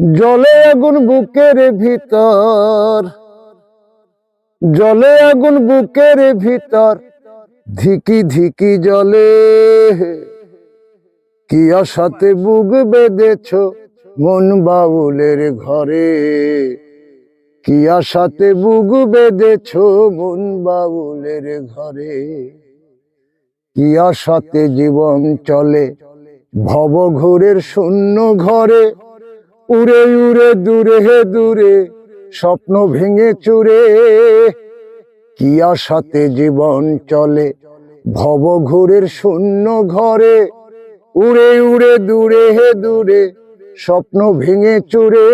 জলে আগুন বুকের ভিতর, জলে আগুন বুকের ভিতর, ধিকি ধিকি জলে। কি আশাতে বুক বেঁধেছ মন বাউলের ঘরে? কি আশাতে বুক বেঁধেছ মন বাউলের ঘরে? কি আশাতে জীবন চলে ভব ঘোরের শূন্য ঘরে? উড়ে উড়ে, দূরে, হে দূরে, স্বপ্ন ভেঙে চুরে। কি আশাতে জীবন চলে ভব ঘোরের শূন্য ঘরে? উড়ে উড়ে, দূরে, হে দূরে, স্বপ্ন ভেঙে চুরে।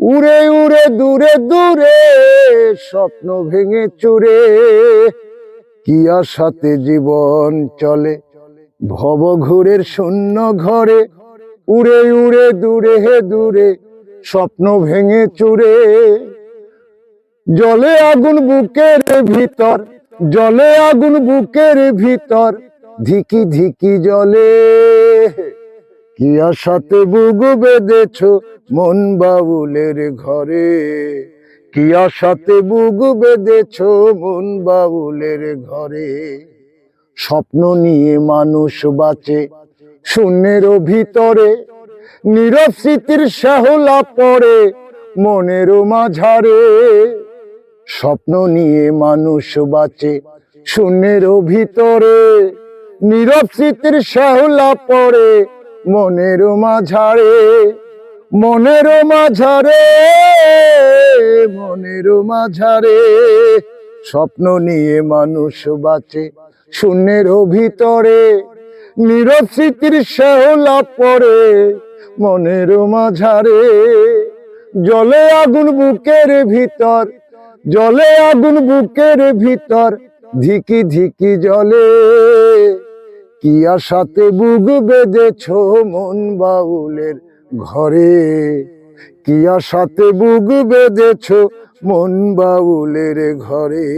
উড়ে উড়ে, দূরে দূরে, স্বপ্ন ভেঙে চুরে। কি আশাতে জীবন চলে ভব ঘুরের শূন্য ঘরে? উড়ে উড়ে, দূরে হে দূরে, স্বপ্ন ভেঙে চুরে। জলে আগুন বুকের ভিতর, জলে আগুন বুকের ভিতর, ধিকি ধিকি জলে। কি আশাতে বুক বেঁধেছ মন বাউলের ঘরে? কি আশাতে বুক বেঁধেছ মন বাউলের ঘরে? স্বপ্ন নিয়ে মানুষ বাঁচে শূন্যেরও ভিতরে, নীরব স্মৃতির শাহলা পড়ে মনেরও মাঝারে। স্বপ্ন নিয়ে মানুষ বাঁচে শূন্যের ভিতরে, নীরব স্মৃতির শাহলা পড়ে মনেরও মাঝারে। মনেরও মাঝারে মনেরও মাঝারে। স্বপ্ন নিয়ে মানুষ বাঁচে শূন্যের ভিতরে নীরব স্মৃতির শেওলা পড়ে মনের মাঝারে। জলে আগুন বুকের ভিতর, জলে আগুন বুকের ভিতর, ধিকি ধিকি জলে। কি আশাতে বুক বেঁধেছ মন বাউলের ঘরে? কি আশাতে বুক বেঁধেছ মন বাউলের ঘরে?